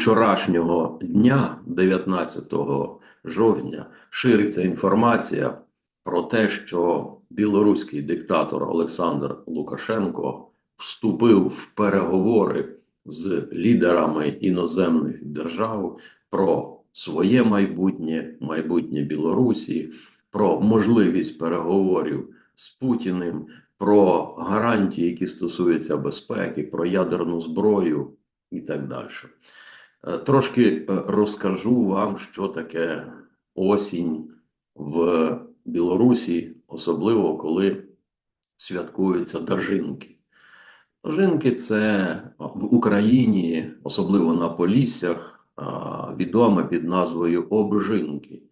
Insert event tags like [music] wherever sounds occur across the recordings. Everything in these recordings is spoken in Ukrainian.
вчорашнього дня, 19 жовтня, шириться інформація про те, що білоруський диктатор Олександр Лукашенко вступив в переговори з лідерами іноземних держав про своє майбутнє, майбутнє Білорусі, про можливість переговорів з Путіним, про гарантії, які стосуються безпеки, про ядерну зброю і так далі. Е, Трошки е, розкажу вам, що таке осінь в Білорусі, особливо коли святкуються дожинки. Дожинки це в Україні, особливо на Поліссях, відоме під назвою обжинки.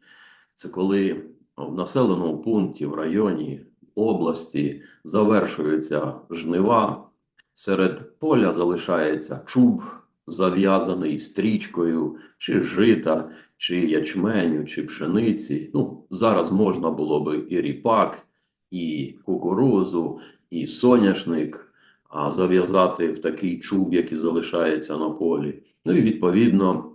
Це коли в населеному пункті, в районі області завершуються жнива, серед поля залишається чуб, зав'язаний стрічкою, чи жита, чи ячменю, чи пшениці. Ну, зараз можна було би і ріпак, і кукурузу, і соняшник а зав'язати в такий чуб, який залишається на полі. Ну і відповідно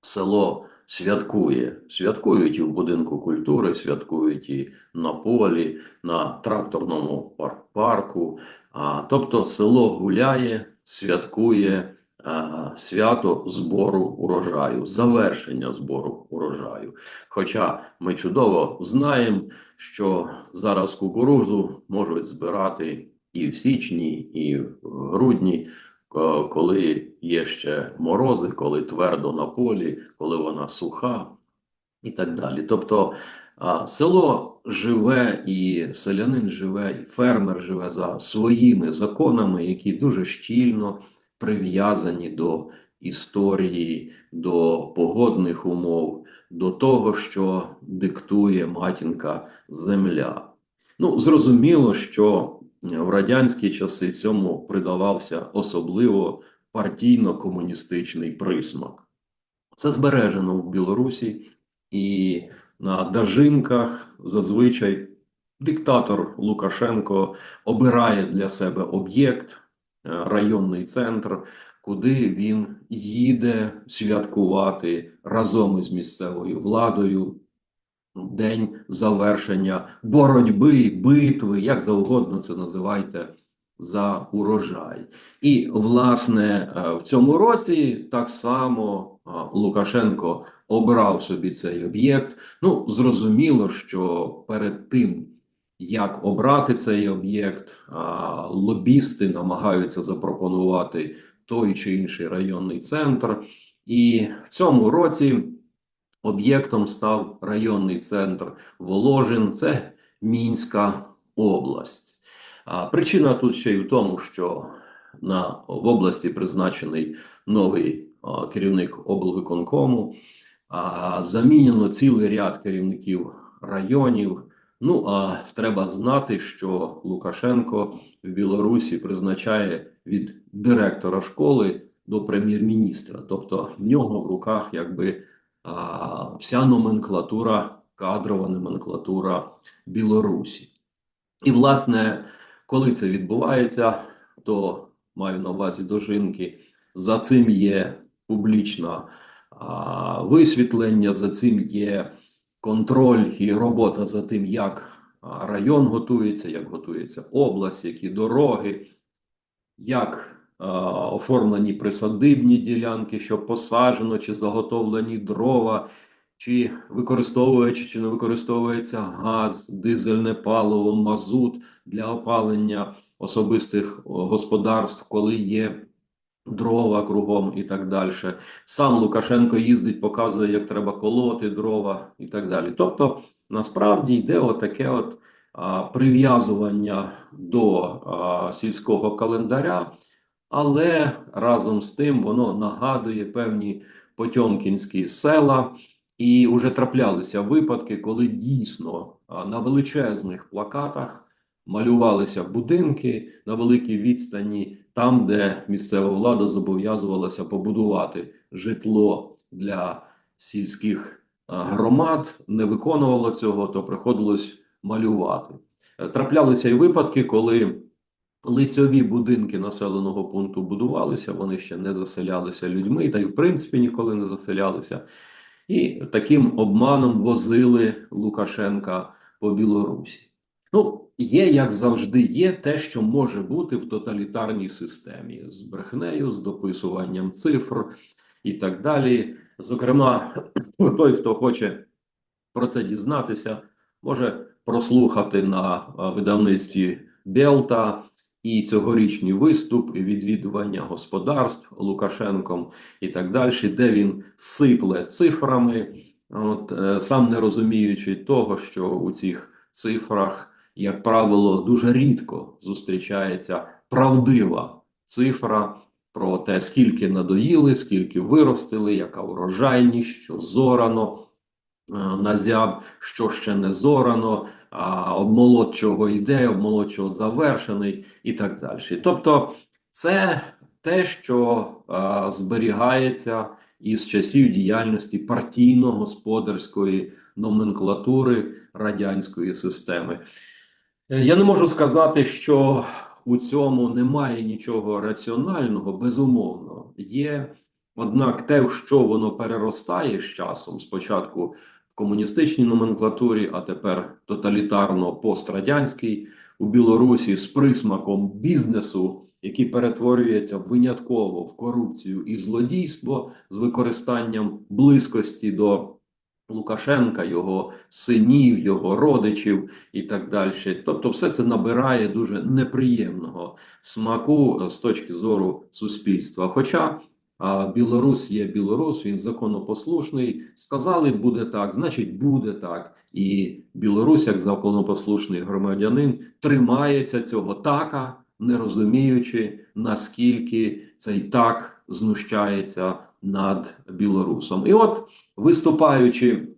село святкує. Святкують і в будинку культури, святкують і на полі, на тракторному парку. А, тобто село гуляє, святкує свято збору урожаю, завершення збору урожаю. Хоча ми чудово знаємо, що зараз кукурузу можуть збирати і в січні, і в грудні, коли є ще морози, коли твердо на полі, коли вона суха і так далі. Тобто село живе, і селянин живе, і фермер живе за своїми законами, які дуже щільно прив'язані до історії, до погодних умов, до того, що диктує матінка земля. Ну, зрозуміло, що в радянські часи цьому придавався особливо партійно-комуністичний присмак. Це збережено в Білорусі, і на дажинках зазвичай диктатор Лукашенко обирає для себе об'єкт, районний центр, куди він їде святкувати разом із місцевою владою день завершення боротьби, битви, як завгодно це називайте, за урожай. І, власне, е, в цьому році так само е, Лукашенко обрав собі цей об'єкт. Ну, зрозуміло, що перед тим, як обрати цей об'єкт, лобісти намагаються запропонувати той чи інший районний центр. І в цьому році об'єктом став районний центр Воложин, це Мінська область. А причина тут ще й в тому, що на в області призначений новий а, керівник облвиконкому, а замінено цілий ряд керівників районів. Ну а треба знати, що Лукашенко в Білорусі призначає від директора школи до прем'єр-міністра. Тобто в нього в руках якби а, вся номенклатура, кадрова номенклатура Білорусі. І, власне, коли це відбувається, то маю на увазі дожинки. За цим є публічна а, висвітлення, за цим є контроль і робота за тим, як район готується, як готується область, які дороги, як а, оформлені присадибні ділянки, що посаджено чи заготовлені дрова, чи використовується, чи не використовується газ, дизельне паливо, мазут для опалення особистих господарств, коли є дрова кругом і так далі. Сам Лукашенко їздить, показує, як треба колоти дрова і так далі. Тобто, насправді йде отаке от а, прив'язування до а, сільського календаря, але разом з тим воно нагадує певні потьомкінські села. І вже траплялися випадки, коли дійсно на величезних плакатах малювалися будинки на великій відстані, там, де місцева влада зобов'язувалася побудувати житло для сільських громад, не виконувало цього, то приходилось малювати. Е, Траплялися і випадки, коли лицьові будинки населеного пункту будувалися, вони ще не заселялися людьми, та й в принципі ніколи не заселялися. І таким обманом возили Лукашенка по Білорусі. Ну, є, як завжди, є те, що може бути в тоталітарній системі з брехнею, з дописуванням цифр і так далі. Зокрема, [clears throat] той, хто хоче про це дізнатися, може прослухати на видавництві Белта і цьогорічний виступ, і відвідування господарств Лукашенком і так далі, де він сипле цифрами, от, е, сам не розуміючи того, що у цих цифрах, як правило, дуже рідко зустрічається правдива цифра про те, скільки надоїли, скільки виростили, яка урожайність, що зорано е, на зяб, що ще не зорано, а обмолот чого йде, обмолот чого завершений і так далі. Тобто, це те, що а, зберігається із часів діяльності партійно-господарської номенклатури радянської системи. Е, Я не можу сказати, що у цьому немає нічого раціонального, безумовно. Є, однак, те, що воно переростає з часом, спочатку в комуністичній номенклатурі, а тепер тоталітарно-пострадянській у Білорусі з присмаком бізнесу, який перетворюється винятково в корупцію і злодійство з використанням близькості до Лукашенка, його синів, його родичів і так далі. Тобто, все це набирає дуже неприємного смаку е, з точки зору суспільства. Хоча Білорус є Білорус, він законопослушний. Сказали, буде так, значить, буде так. І Білорусь, як законопослушний громадянин, тримається цього така, не розуміючи, наскільки цей так знущається над білорусом. І от, виступаючи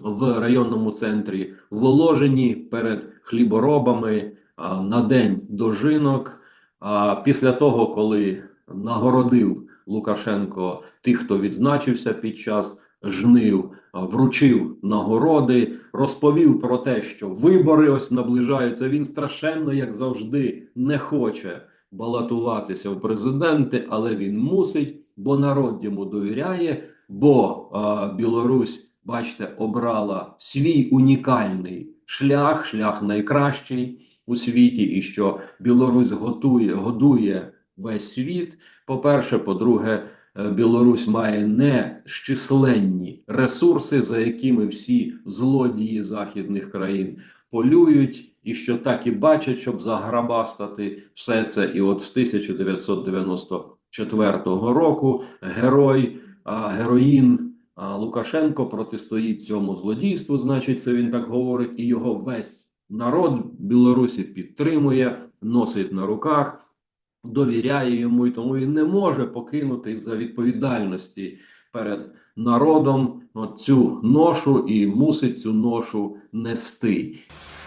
в районному центрі Воложені перед хліборобами а, на день дожинок, а після того, коли нагородив Лукашенко тих, хто відзначився під час жнив, вручив нагороди, розповів про те, що вибори ось наближаються. Він страшенно, як завжди, не хоче балотуватися в президенти, але він мусить, бо народ йому довіряє. Бо а, Білорусь, бачите, обрала свій унікальний шлях, шлях найкращий у світі, і що Білорусь готує, годує весь світ. По-перше, по-друге, е, Білорусь має нещисленні ресурси, за якими всі злодії західних країн полюють, і що так і бачать, щоб заграбастати все це. І от з 1994 року герой, героїн Лукашенко протистоїть цьому злодійству. Значить, це він так говорить, і його весь народ Білорусі підтримує, носить на руках. Довіряє йому, і тому він не може покинути за відповідальності перед народом цю ношу і мусить цю ношу нести.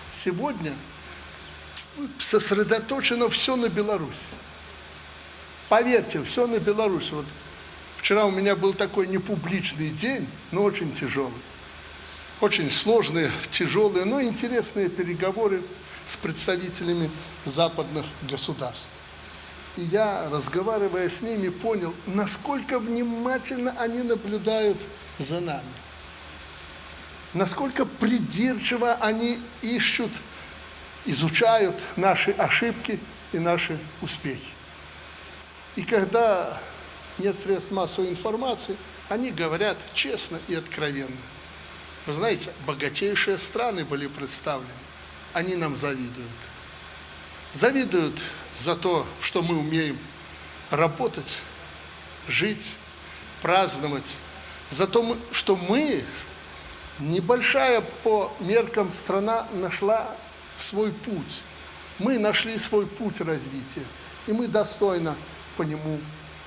Сегодня сосредоточено все на Беларусь. Поверьте, все на Беларусь. Вот вчера у меня был такой непубличный день, но очень тяжелый. Очень сложные, тяжелые, но интересные переговоры с представителями западных государств. И я, разговаривая с ними, понял, насколько внимательно они наблюдают за нами насколько придирчиво они ищут, изучают наши ошибки и наши успехи. И когда нет средств массовой информации, они говорят честно и откровенно. Вы знаете, богатейшие страны были представлены, они нам завидуют. Завидуют за то, что мы умеем работать, жить, праздновать, за то, что мы небольшая по меркам страна нашла свой путь. Мы нашли свой путь развития, и мы достойно по нему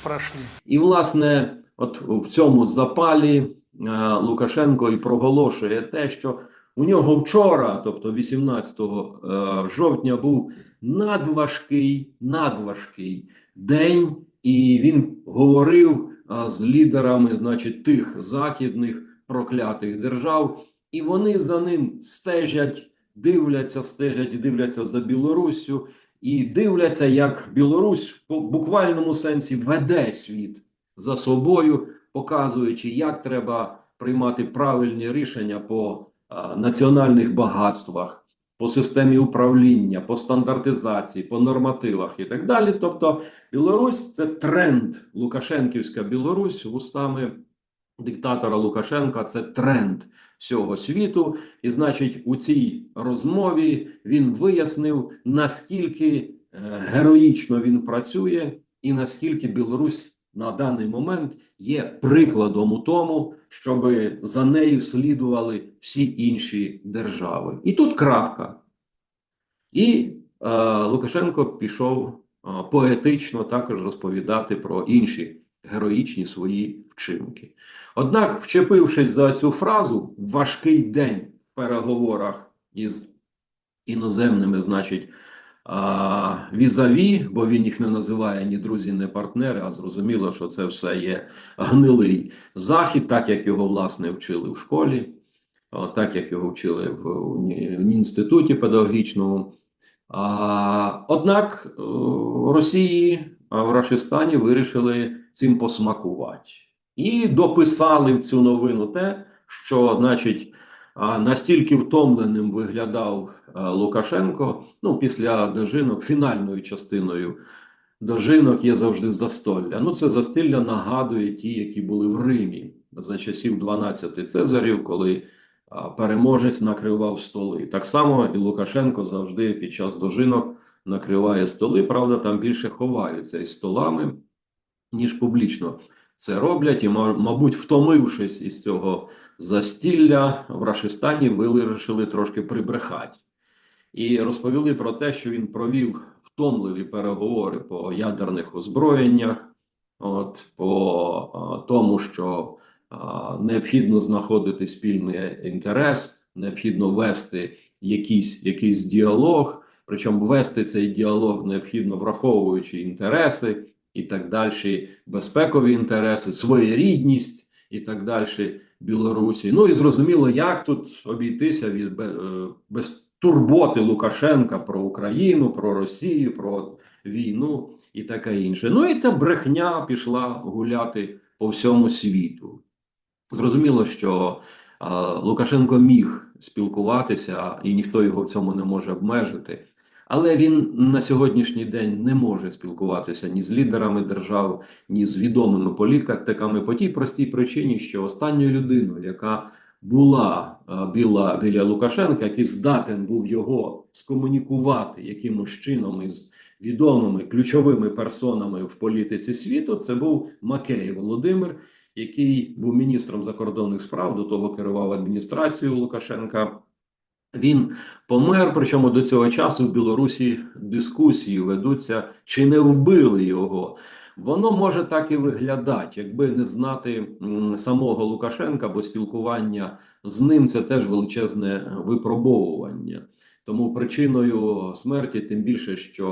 прошли. І, власне, от в цьому запалі е, Лукашенко і проголошує те, що у нього вчора, тобто 18 е, жовтня, був надважкий, надважкий день, і він говорив з лідерами, значить, тих західних проклятих держав, і вони за ним стежать, дивляться, стежать дивляться за Білоруссю. І дивляться, як Білорусь по буквальному сенсі веде світ за собою, показуючи, як треба приймати правильні рішення по національних багатствах, по системі управління, по стандартизації, по нормативах і так далі. Тобто, Білорусь це тренд. Лукашенківська Білорусь вустами диктатора Лукашенка це тренд всього світу. І, значить, у цій розмові він вияснив, наскільки е, героїчно він працює, і наскільки Білорусь на даний момент є прикладом у тому, щоб за нею слідували всі інші держави. І тут крапка. І е, Лукашенко пішов е, поетично також розповідати про інші героїчні свої вчинки. Однак, вчепившись за цю фразу, важкий день в переговорах із іноземними, значить, візаві, бо він їх не називає ні друзі, ні партнери, а зрозуміло, що це все є гнилий захід, так як його власне вчили в школі, так як його вчили в, інституті педагогічному. Однак е, Росії в Рашистані вирішили цим посмакувати. І дописали в цю новину те, що, значить, настільки втомленим виглядав Лукашенко. Ну, після дожинок, фінальною частиною дожинок є завжди застолля. Ну, це застілля нагадує ті, які були в Римі за часів 12 Цезарів, коли переможець накривав столи. Так само і Лукашенко завжди під час дожинок накриває столи. Правда, там більше ховаються із столами, ніж публічно це роблять, і, ма- мабуть, втомившись із цього застілля, в Рашистані вирішили трошки прибрехати. І розповіли про те, що він провів втомливі переговори по ядерних озброєннях, от, по тому, що необхідно знаходити спільний інтерес, необхідно вести якийсь, якийсь діалог, причому вести цей діалог необхідно враховуючи інтереси і так далі, безпекові інтереси, своєрідність і так далі Білорусі. Ну і зрозуміло, як тут обійтися від е, без турботи Лукашенка про Україну, про Росію, про війну і таке інше. Ну і ця брехня пішла гуляти по всьому світу. Зрозуміло, що Лукашенко міг спілкуватися, і ніхто його в цьому не може обмежити. Але він на сьогоднішній день не може спілкуватися ні з лідерами держав, ні з відомими політиками по тій простій причині, що останньою людиною, яка була а, біля, біля Лукашенка, який здатен був його скомунікувати якимось чином із відомими ключовими персонами в політиці світу, це був Макей Володимир, який був міністром закордонних справ, до того керував адміністрацією Лукашенка. Він помер, причому до цього часу в Білорусі дискусії ведуться, чи не вбили його. Воно може так і виглядати, якби не знати самого Лукашенка, бо спілкування з ним це теж величезне випробовування. Тому причиною смерті, тим більше, що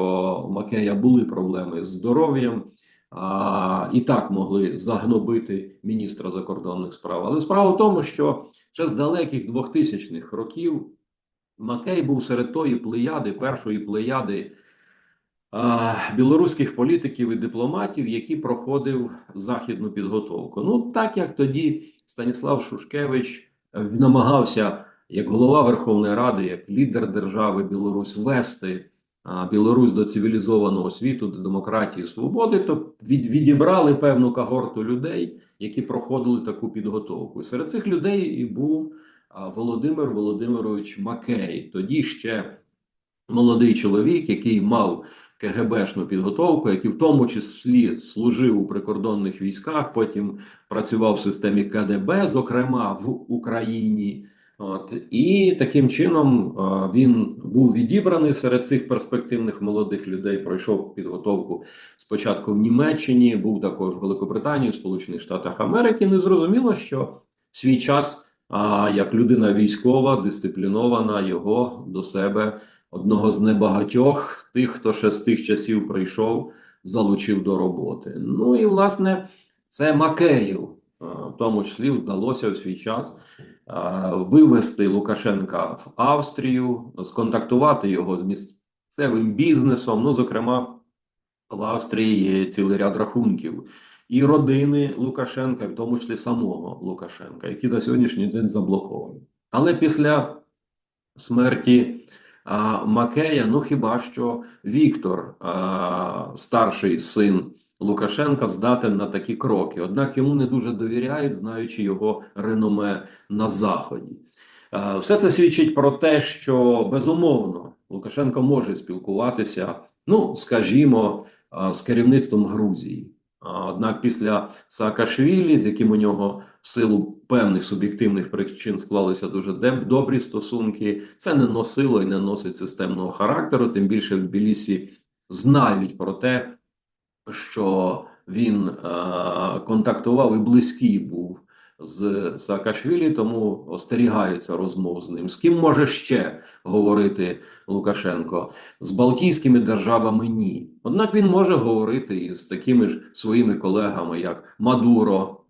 у Макея були проблеми з здоров'ям, а, і так могли загнобити міністра закордонних справ. Але справа в тому, що ще з далеких 2000-х років Макей був серед тої плеяди, першої плеяди а, білоруських політиків і дипломатів, які проходив західну підготовку. Ну, так як тоді Станіслав Шушкевич е, намагався, як голова Верховної Ради, як лідер держави Білорусь, вести а, Білорусь до цивілізованого світу, до демократії, свободи, то від, відібрали певну когорту людей, які проходили таку підготовку. Серед цих людей і був Володимир Володимирович Макей, тоді ще молодий чоловік, який мав КГБшну підготовку, який в тому числі служив у прикордонних військах, потім працював в системі КДБ, зокрема в Україні. От і таким чином він був відібраний серед цих перспективних молодих людей. Пройшов підготовку спочатку в Німеччині, був також в Великобританії, в Сполучених Штатах Америки. Не зрозуміло, що в свій час, а, як людина військова, дисциплінована, його до себе одного з небагатьох тих, хто ще з тих часів прийшов, залучив до роботи. Ну і власне це Макеїв, в тому числі вдалося в свій час вивести Лукашенка в Австрію, сконтактувати його з місцевим бізнесом. Ну, зокрема, в Австрії є цілий ряд рахунків і родини Лукашенка, в тому числі самого Лукашенка, які на сьогоднішній день заблоковані. Але після смерті а, Макея, ну хіба що Віктор, а, старший син Лукашенка, здатен на такі кроки. Однак йому не дуже довіряють, знаючи його реноме на Заході. Е, Все це свідчить про те, що безумовно Лукашенко може спілкуватися, ну скажімо, з керівництвом Грузії. Однак після Саакашвілі, з яким у нього в силу певних суб'єктивних причин склалися дуже добрі стосунки, це не носило і не носить системного характеру. Тим більше в Тбілісі знають про те, що він е, контактував і близький був з Саакашвілі, тому остерігаються розмов з ним. З ким може ще говорити Лукашенко? З Балтійськими державами ні. Однак він може говорити із такими ж своїми колегами, як Мадуро,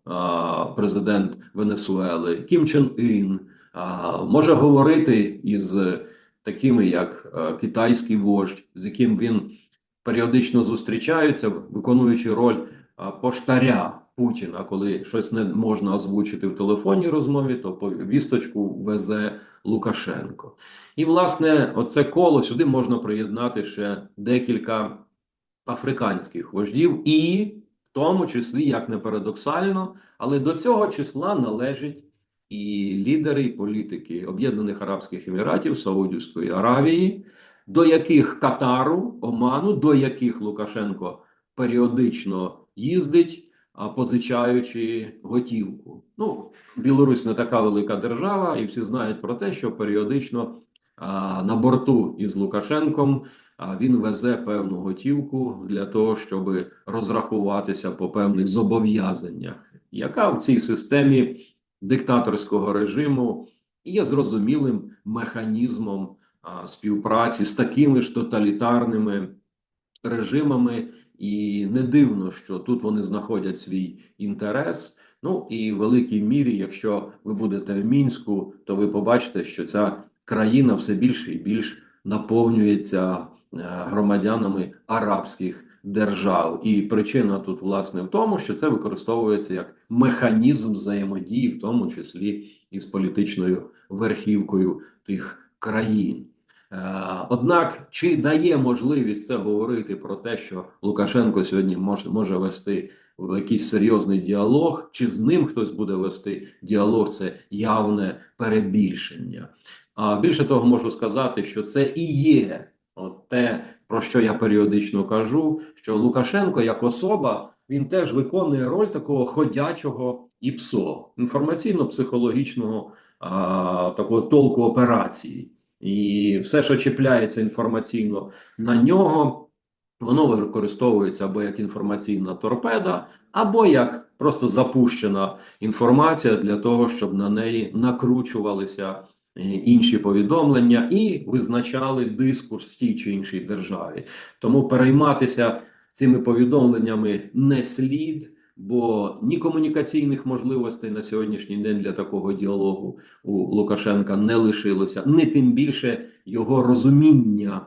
президент Венесуели, Кім Чен Ін, може говорити із такими, як китайський вождь, з яким він періодично зустрічається, виконуючи роль поштаря Путіна, коли щось не можна озвучити в телефонній розмові, то повісточку везе Лукашенко. І, власне, оце коло сюди можна приєднати ще декілька африканських вождів, і в тому числі, як не парадоксально, але до цього числа належать і лідери, і політики Об'єднаних Арабських Еміратів, Саудівської Аравії, до яких Катару, Оману, до яких Лукашенко періодично їздить, позичаючи готівку. Ну, Білорусь не така велика держава, і всі знають про те, що періодично на борту із Лукашенком він везе певну готівку для того, щоб розрахуватися по певних зобов'язаннях, яка в цій системі диктаторського режиму є зрозумілим механізмом співпраці з такими ж тоталітарними режимами, і не дивно, що тут вони знаходять свій інтерес. Ну і в великій мірі, якщо ви будете в мінську, то ви побачите, що ця країна все більше і більш наповнюється е, громадянами арабських держав. І причина тут власне в тому, що це використовується як механізм взаємодії, в тому числі із політичною верхівкою тих країн. Е, Однак, чи дає можливість це говорити про те, що Лукашенко сьогодні може, може вести якийсь серйозний діалог, чи з ним хтось буде вести діалог, це явне перебільшення. А більше того, можу сказати, що це і є от те, про що я періодично кажу, що Лукашенко як особа він теж виконує роль такого ходячого ІПСО, інформаційно-психологічного такого толку операції. І все, що чіпляється інформаційно на нього, воно використовується або як інформаційна торпеда, або як просто запущена інформація для того, щоб на неї накручувалися е, інші повідомлення і визначали дискурс в тій чи іншій державі. Тому перейматися цими повідомленнями не слід. Бо ні комунікаційних можливостей на сьогоднішній день для такого діалогу у Лукашенка не лишилося, не тим більше його розуміння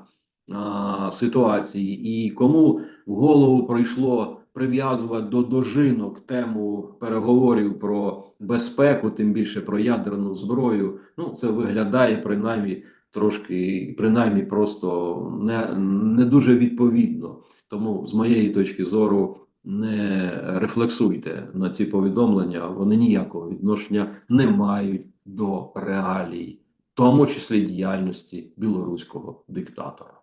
а, ситуації, і кому в голову прийшло прив'язувати до дожинок тему переговорів про безпеку, тим більше про ядерну зброю. Ну це виглядає принаймні трошки, принаймні, просто не, не дуже відповідно. Тому з моєї точки зору. Не рефлексуйте на ці повідомлення, вони ніякого відношення не мають до реалій, в тому числі діяльності білоруського диктатора.